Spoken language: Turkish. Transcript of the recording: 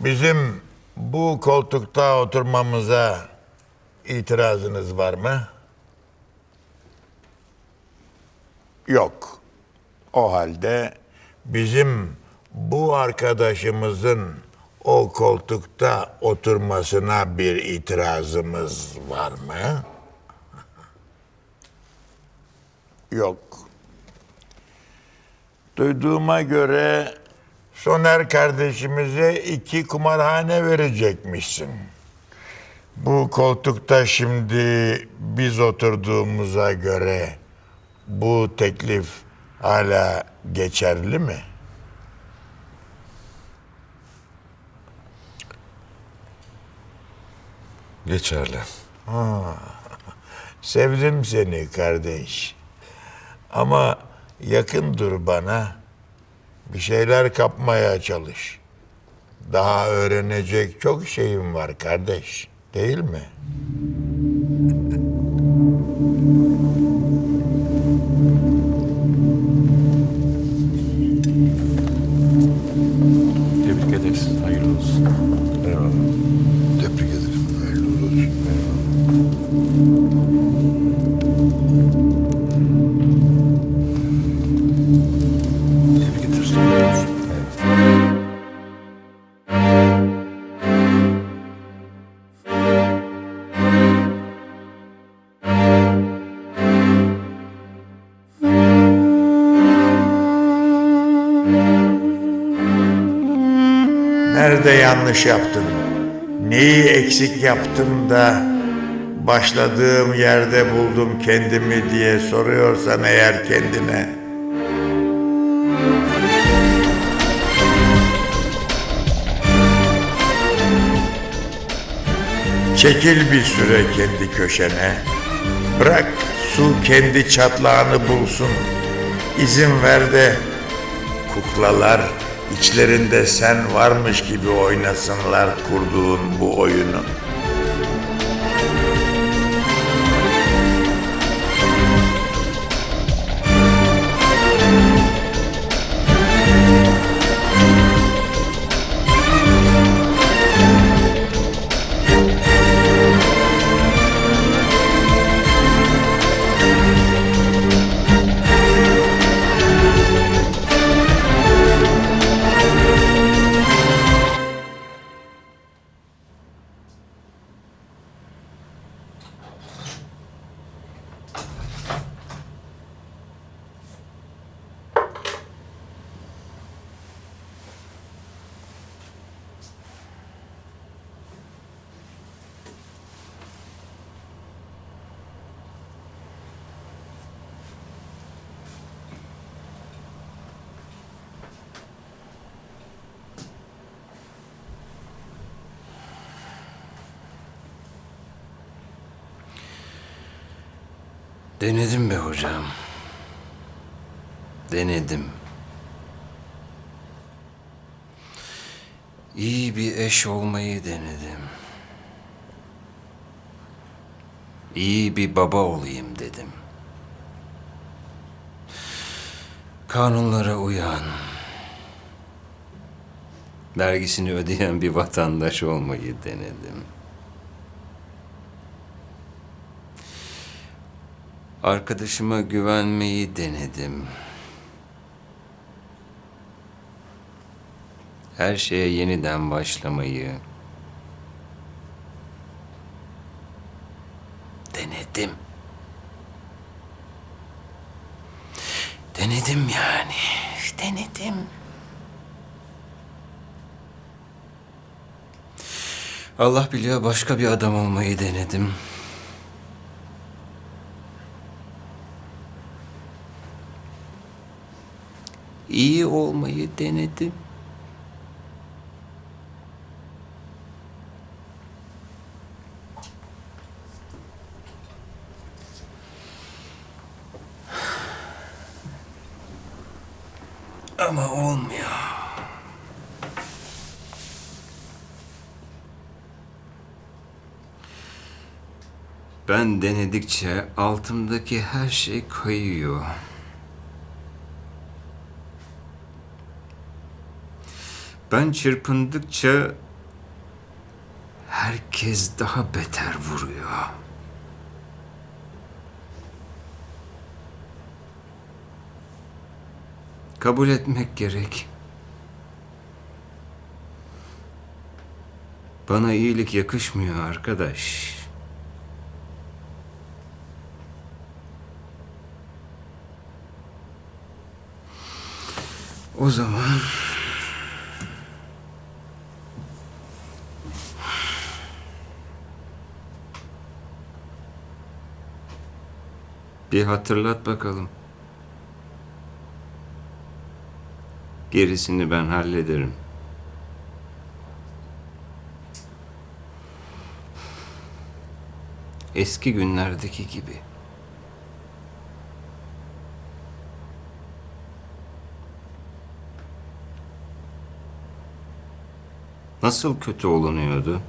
Bizim bu koltukta oturmamıza itirazınız var mı? Yok. O halde bizim bu arkadaşımızın o koltukta oturmasına bir itirazımız var mı? Yok. Duyduğuma göre Soner kardeşimize iki kumarhane verecekmişsin. Bu koltukta şimdi biz oturduğumuza göre bu teklif hala geçerli mi? Geçerli. Sevdim seni kardeş. Ama yakın dur bana. Bir şeyler kapmaya çalış. Daha öğrenecek çok şeyim var kardeş. Değil mi? Tebrik ederiz. Hayırlı olsun. Eyvallah. Nerede yanlış yaptım? Neyi eksik yaptım da başladığım yerde buldum kendimi diye soruyorsan eğer kendine Çekil bir süre kendi köşene. Bırak su kendi çatlağını bulsun. İzin ver de kuklalar içlerinde sen varmış gibi oynasınlar kurduğun bu oyunu. Denedim be hocam. Denedim. İyi bir eş olmayı denedim. İyi bir baba olayım dedim. Kanunlara uyan, vergisini ödeyen bir vatandaş olmayı denedim. Arkadaşıma güvenmeyi denedim. Her şeye yeniden başlamayı denedim. Denedim yani. Denedim. Allah biliyor başka bir adam olmayı denedim. İyi olmayı denedim. Ama olmuyor. Ben denedikçe altımdaki her şey kayıyor. Ben çırpındıkça herkes daha beter vuruyor. Kabul etmek gerek. Bana iyilik yakışmıyor arkadaş. O zaman bir hatırlat bakalım. Gerisini ben hallederim. Eski günlerdeki gibi. Nasıl kötü olunuyordu?